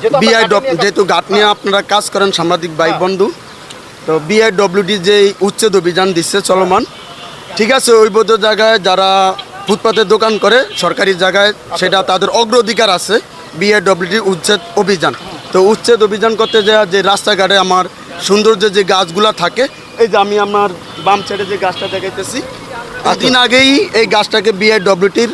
যেহেতু আপনারা বিআই নিয়ে যেহেতু গাট নিয়ে আপনারা কাজ করেন সাংবাদিক ভাই হ্যাঁ। বন্ধু। তো বিআইডব্লিউডি যে উচ্ছেদ অভিযান দিচ্ছে চলমান ঠিক আছে ওই বোধ জায়গায় যারা ফুটপাতের দোকান করে সরকারি জায়গায় সেটা তাদের অগ্রাধিকার আছে বিআইডব্লিউডি উচ্ছেদ অভিযান। তো উচ্ছেদ অভিযান করতে যায় যে রাস্তাঘাটে আমার সৌন্দর্য যে গাছগুলা থাকে এই যে আমি আমার বাম সাইডে যে গাছটা দেখাইতেছি দিন আগেই এই গাছটাকে বিআইডব্লিউটির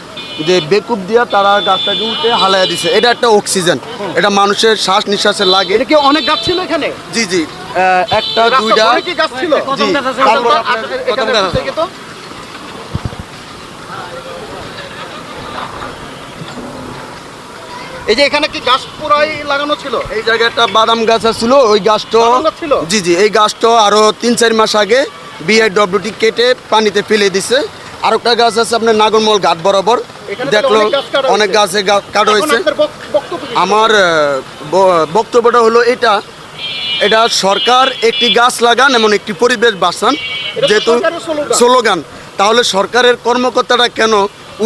যে বেকুব দিয়া তারা গাছটাকে উঠে হালাইয়া দিছে। এটা একটা অক্সিজেন এটা মানুষের শ্বাস নিঃশ্বাসে লাগে। এটা কি অনেক গাছ ছিল এখানে? জি জি। একটা দুইটা। কি গাছ ছিল? জি। তারপর এই যে এখানে কি গাছ পুরাই লাগানো ছিল? এই জায়গায় একটা বাদাম গাছ ছিল ওই গাছটা ছিল? জি জি এই গাছটা আরও তিন চার মাস আগে বিআইডব্লিউটি কেটে পানিতে ফেলে দিছে। আর একটা গাছ আছে আপনার নাগরমল ঘাট বরাবর। দেখল অনেক গাছ কাটা হয়েছে। আমার বক্তব্যটা হলো এটা এটা সরকার একটি গাছ লাগান এমন একটি পরিবেশ বাঁচান তো যেহেতু স্লোগান। তাহলে সরকারের কর্মকর্তারা কেন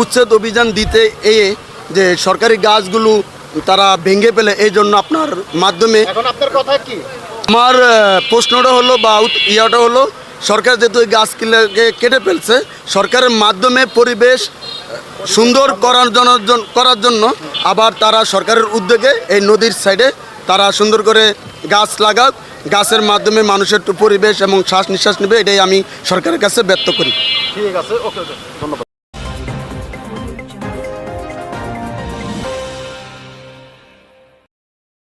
উচ্ছেদ অভিযান দিতে এ যে সরকারি গাছগুলো তারা ভেঙে ফেলে এই জন্য আপনার মাধ্যমে আমার প্রশ্নটা হলো বা ইয়াটা হলো সরকার যেহেতু গাছ কেটে ফেলছে, সরকারের মাধ্যমে পরিবেশ সুন্দর করার জন্য করার জন্য আবার তারা সরকারের উদ্যোগে এই নদীর সাইডে তারা সুন্দর করে গাছ লাগাক। গাছের মাধ্যমে মানুষের পরিবেশ এবং শ্বাস নিঃশ্বাস নেবে, এটাই আমি সরকারের কাছে ব্যক্ত করি। ঠিক আছে ওকে, ধন্যবাদ।